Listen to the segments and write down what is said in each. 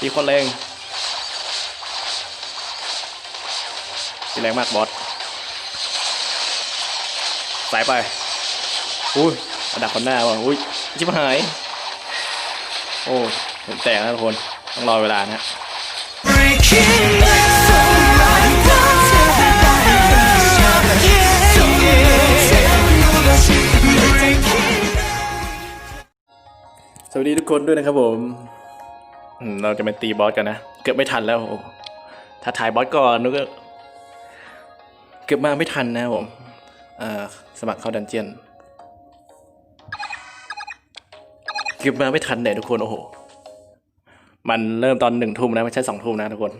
ตีคนแรงตีแรงมากบอสสายไปอุ้ยระดับคนหน้าว่ะอุ้ยชิบหาย โอ้ผมแตกนะทุกคน ต้องรอเวลานะฮะสวัสดีทุกคนด้วยนะครับผม เราจะไปตีบอสกันนะ เกือบไม่ทันแล้วถ้าถ่ายบอสก่อนนึกว่าเกือบมาไม่ทันนะผมเอ่อสมัครเข้าดันเจียน เกือบมาไม่ทันเนี่ยทุกคน โอ้โห มันเริ่มตอนหนึ่งทุ่มนะ ไม่ใช่สองทุ่มนะทุกคน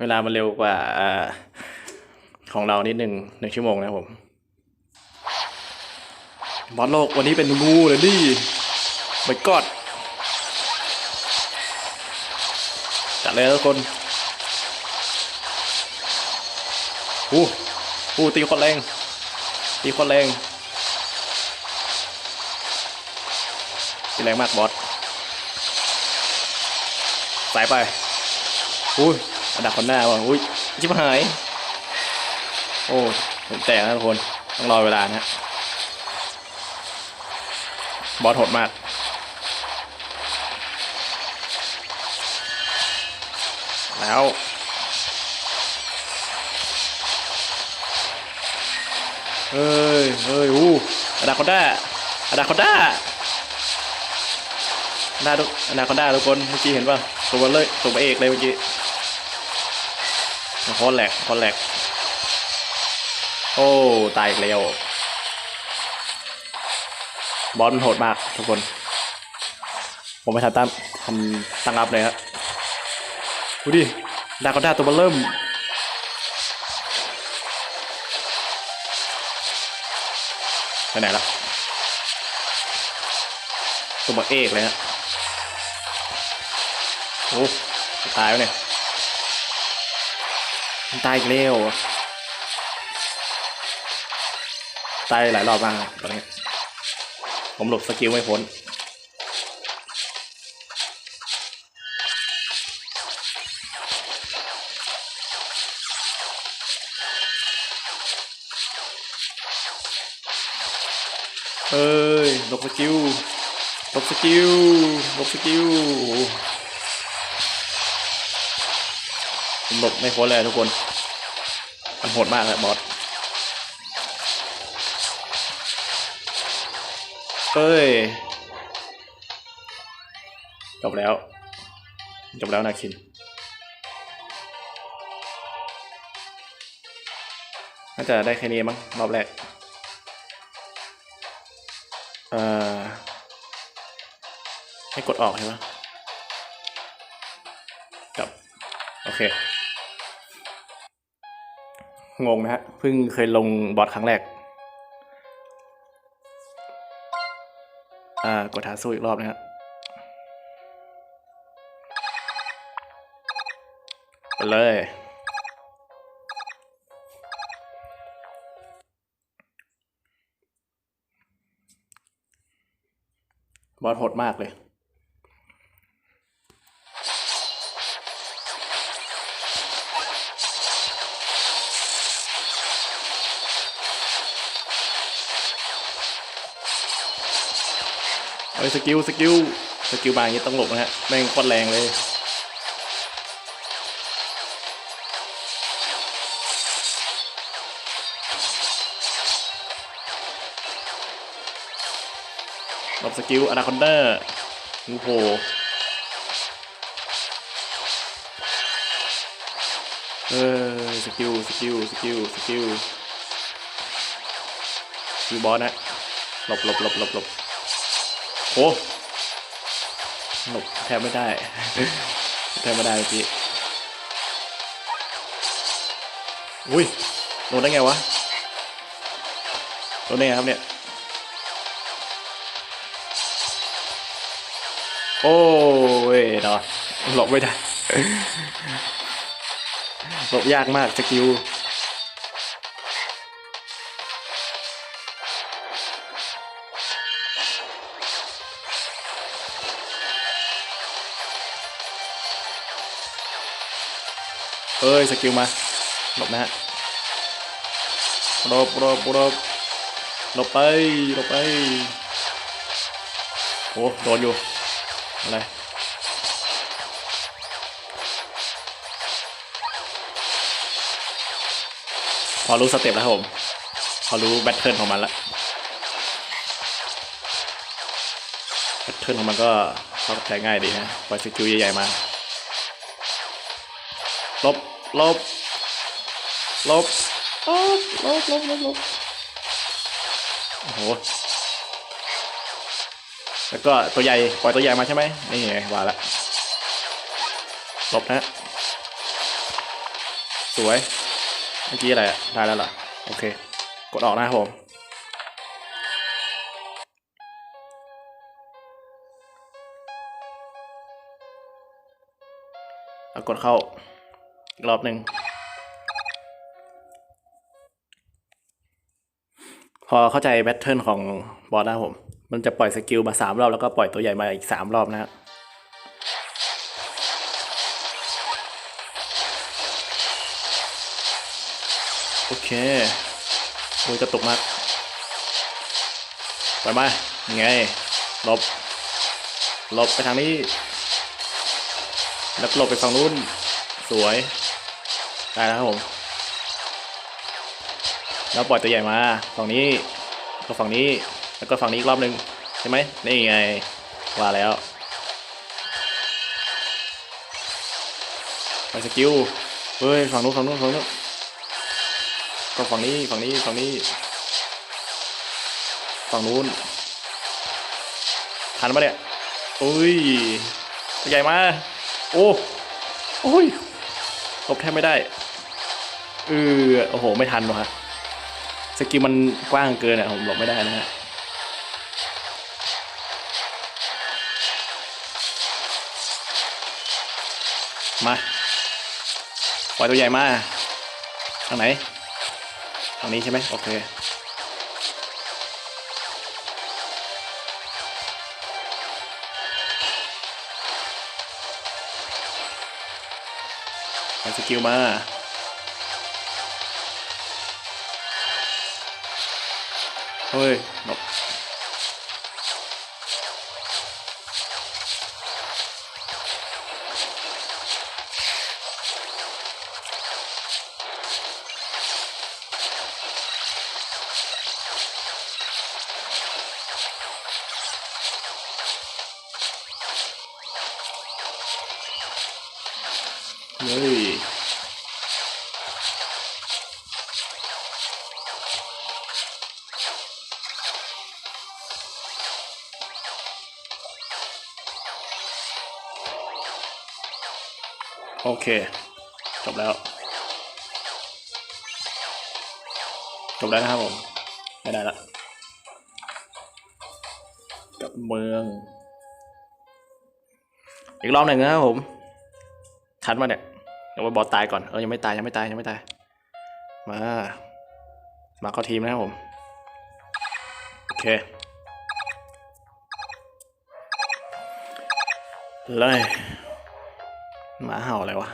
เวลามันเร็วกว่าของเรานิดหนึ่งหนึ่งชั่วโมงนะผมบอสโลกวันนี้เป็นงูเลยดิไม่กอด เลยทุกคนอู้อู้ตีคนแรง ตีคนแรง ตีแรงมากบอสสายไป อุ้ยระดับคนหน้าว่ะอุ้ยชิบหาย โอ้ผมแตกนะทุกคน ต้องรอเวลานะฮะ บอสโหดมาก แล้ว เฮ้ยเฮ้ยอู้อนาคอนด้าอนาคอนด้าอนาทุกอนาคอนด้าทุกคนเมื่อกี้เห็นป่ะตัวเลเลยตัวเอกเลยเมื่อกี้คตรแหลกคตรแหลกโอ้ตายอีกแล้วบอสมันโหดมากทุกคน ผมไม่ทันตั้งทำตั้งรับเลยครับ ดูดิดากอนด้าตัวมันเริ่ม ไปไหนละตัวบักเอกเลยฮะโอ้ตายแล้วเนี่ยมันตายอีกแล้วตายหลายรอบมากตอนนี้ผมหลบสกิลไม่พ้น เอ้ยลบสกิลลบสกิลลบสกิลผมหลบไม่พ้นเลยทุกคนมันโหดมากเลยบอสเอ้ย จบแล้ว จบแล้วนาคิน น่าจะได้แค่นี้มั้งรอบแรก เอ่อให้กดออกใช่ไหมกับ โอเค งงนะฮะ เพิ่งเคยลงบอสครั้งแรก อ่า กดหาสู้อีกรอบนะฮะไปเลย บอสโหดมากเลยเอ้ยสกิลสกิลสกิลบางอย่างนี้ต้องหลบนะฮะแม่งโคตรแรงเลย กิลอนาคอนเดอร์งูโผล่เออสกิลสกิลสกิลสกิลสกิลบอสนะหลบหลบหลบหลบหลบโอ้หลบแทบไม่ได้แทบไม่ได้เมื่อกี้อุ้ยโดนได้ไงวะโดนได้ไงครับเนี่ย โอ้ยนาะหลบไม่ได้หลบยากมากสกิลเอ้ยสกิลมาหลบนะฮะหลบหลบหลบหลบไปหลบไปโอ้โดนอยู่ อะไพอรู้สเต็ปแล้วผม พอรู้แบทเทิลของมันแล้วแบทเทิลของมันก็เข้าใจง่ายดีนะปล่อยสกิลใหญ่ๆมาลบลบลบลบลบลบลบโอ้โห แล้วก็ตัวใหญ่ปล่อยตัวใหญ่มาใช่ไหมนี่ไงว่าละลบนะสวยเมื่อกี้อะไรอะได้แล้วเหรอโอเค กดออกนะครับผมแล้วกดเข้าอีกรอบหนึ่งพอเข้าใจแบทเทิลของบอสแล้วผม มันจะปล่อยสกิลมาสามรอบแล้วก็ปล่อยตัวใหญ่มาอีกสามรอบนะครับโอเคมือกระตุกมากไปไหมยังไงหลบหลบไปทางนี้ แล้วหลบไปฝั่งนู้นสวยได้แล้วครับผมแล้วปล่อยตัวใหญ่มาฝั่งนี้ก็ฝั่งนี้ แล้วก็ฝั่งนี้อีกรอบหนึ่งใช่ไหมนี่ไงว่าแล้วไปสกิลเฮ้ยฝั่งนู้นฝั่งนู้นฝั่งนู้นก็ฝั่งนี้ฝั่งนี้ฝั่งนี้ฝั่งนู้นทันปะเนี่ยอุ้ยตัวใหญ่มาโอ้โอ้ยหลบแทบไม่ได้เออโอ้โหไม่ทันวะสกิลมันกว้างเกินอะผมหลบไม่ได้นะฮะ มาปล่อยตัวใหญ่มาทางไหนทางนี้ใช่ไหมโอเคไปสกิลมาเฮ้ยหลบ ฮ้ยโอเค จบแล้ว จบแล้วนะครับผม ไม่ได้ละกับเมือง อีกรอบหนึ่งนะครับผมทันมาเนี่ย เดี๋ยวไปบอสตายก่อนเออยังไม่ตายยังไม่ตายยังไม่ตาย มา มาเข้าทีมนะครับผม โอเคเลยหมาเห่าอะไรวะ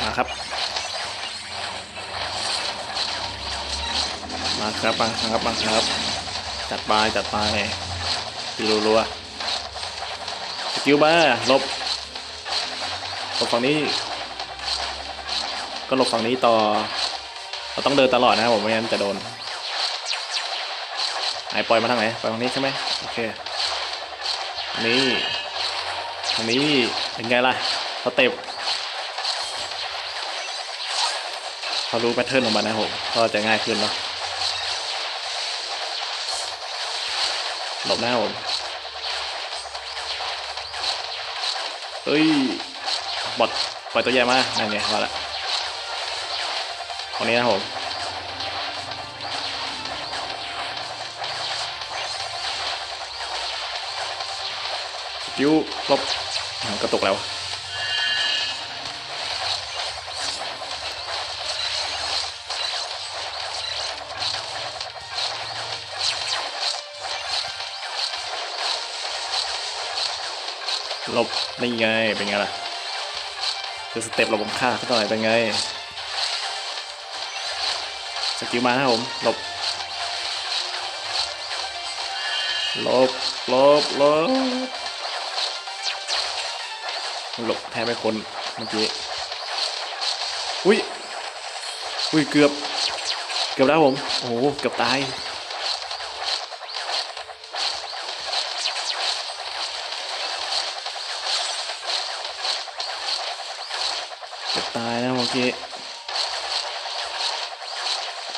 มาครับ มาครับมาครับมาครับ จัดไปจัดไปตีรัวๆสกิลมาลบลบฝั่งนี้ ก็ลบฝั่งนี้ต่อ เราต้องเดินตลอดนะครับผมไม่งั้นจะโดนไอ้ปล่อยมาทางไหนปล่อยทางนี้ใช่ไหมโอเคนี้ทางนี้เป็นไงล่ะสเต็ปพอรู้แพทเทิร์นของมันนะผมก็จะง่ายขึ้นเนาะ หลบหน้าผมเอ้ยบอดปล่อยตัวใหญ่มานั่นไงมาละตรงนี้นะผมกิ้วลบกระตุกแล้ว หลบนี่ไงเป็นไงล่ะคือสเต็ปหลบผมฆ่าเขาหน่อยเป็นไงสกิลมาครับผมหลบหลบหลบหลบหลบแทบไม่พ้นเมื่อกี้ อุ้ย อุ้ย เกือบ เกือบแล้วผม โอ้โห เกือบตาย กี้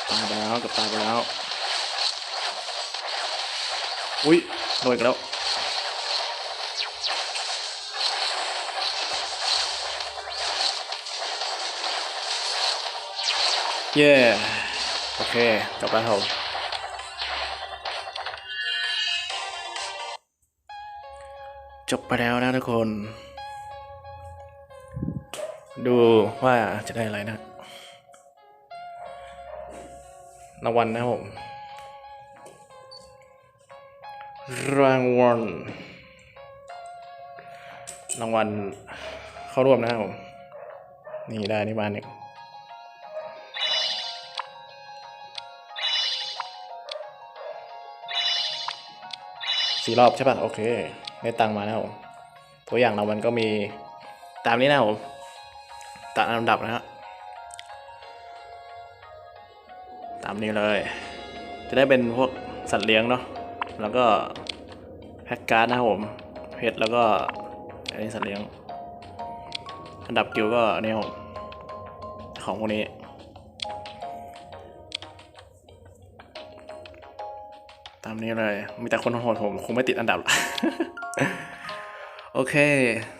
ตายไปแล้วกือบตายไปแล้ว อุ้ยโดนอีกแล้วเย้โอเคจบแล้วครับจบไปแล้วนะทุกคน ดูว่าจะได้อะไรนะรางวัลนะครับผม รางวัล รางวัลเข้าร่วมนะครับผม นี่ได้นี่มาหนึ่งสี่รอบใช่ป่ะ โอเค ได้ตังมานะครับผม ตัวอย่างรางวัลก็มีตามนี้นะครับผม ตามลำดับนะฮะตามนี้เลย จะได้เป็นพวกสัตว์เลี้ยงเนาะแล้วก็แพ็กการ์ดนะครับผมเพชรแล้วก็อันนี้สัตว์เลี้ยงอันดับกิวก็อันนี่ผมของพวกนี้ตามนี้เลย มีแต่คนโหดผมคงไม่ติดอันดับหรอกโอเค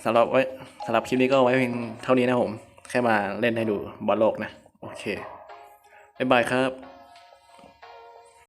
สำหรับไว้สำหรับคลิปนี้ก็ไว้เพียงเท่านี้นะผม แค่มาเล่นให้ดูบอลโลกนะ โอเค บ๊ายบายครับ